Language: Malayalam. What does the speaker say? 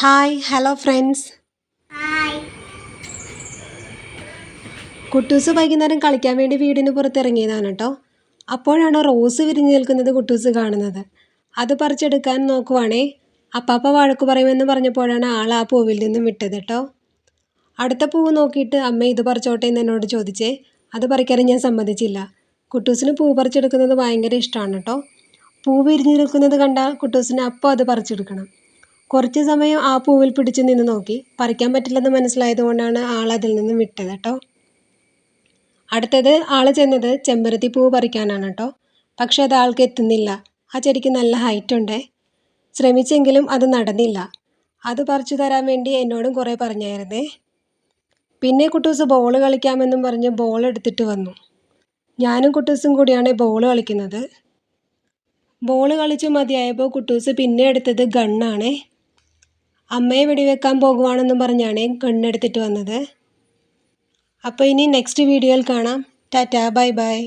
ഹായ് ഹലോ ഫ്രണ്ട്സ് കുട്ടൂസ് വൈകുന്നേരം കളിക്കാൻ വേണ്ടി വീടിന് പുറത്തിറങ്ങിയതാണ് കേട്ടോ അപ്പോഴാണ് റോസ് വിരിഞ്ഞു നിൽക്കുന്നത് കുട്ടൂസ് കാണുന്നത്. അത് പറിച്ചെടുക്കാൻ നോക്കുവാണേ. അപ്പാപ്പ വഴക്ക് പറയുമെന്ന് പറഞ്ഞപ്പോഴാണ് ആൾ ആ പൂവിൽ നിന്നും വിട്ടത് കേട്ടോ അടുത്ത പൂവ് നോക്കിയിട്ട് അമ്മ ഇത് പറിച്ചോട്ടെ എന്ന് എന്നോട് ചോദിച്ചേ. അത് പറിക്കാൻ ഞാൻ സമ്മതിച്ചില്ല. കുട്ടൂസിന് പൂ പറിച്ചെടുക്കുന്നത് ഭയങ്കര ഇഷ്ടമാണ് കേട്ടോ പൂ വിരിഞ്ഞു നിൽക്കുന്നത് കണ്ടാൽ കുട്ടൂസിന് അപ്പോൾ അത് പറിച്ചെടുക്കണം. കുറച്ച് സമയം ആ പൂവിൽ പിടിച്ചു നിന്ന് നോക്കി. പറിക്കാൻ പറ്റില്ലെന്ന് മനസ്സിലായതുകൊണ്ടാണ് ആൾ അതിൽ നിന്ന് വിട്ടത് കേട്ടോ അടുത്തത് ആൾ ചെന്നത് ചെമ്പരത്തി പൂവ് പറിക്കാനാണ് കേട്ടോ പക്ഷെ അത് ആൾക്ക് എത്തുന്നില്ല. ആ ചെടിക്ക് നല്ല ഹൈറ്റ് ഉണ്ട്. ശ്രമിച്ചെങ്കിലും അത് നടന്നില്ല. അത് പറിച്ചു തരാൻ വേണ്ടി എന്നോടും കുറേ പറഞ്ഞായിരുന്നേ. പിന്നെ കുട്ടൂസ് ബോൾ കളിക്കാമെന്നും പറഞ്ഞ് ബോൾ എടുത്തിട്ട് വന്നു. ഞാനും കുട്ടൂസും കൂടിയാണ് ബോൾ കളിക്കുന്നത്. ബോൾ കളിച്ച് മതിയായപ്പോൾ കുട്ടൂസ് പിന്നെ എടുത്തത് ഗണ്ണാണേ അമ്മയെ വെടിവെക്കാൻ പോകുവാണെന്നും പറഞ്ഞാണ് കണ്ണെടുത്തിട്ട് വന്നത്. അപ്പോൾ ഇനി നെക്സ്റ്റ് വീഡിയോയിൽ കാണാം. Tata bye bye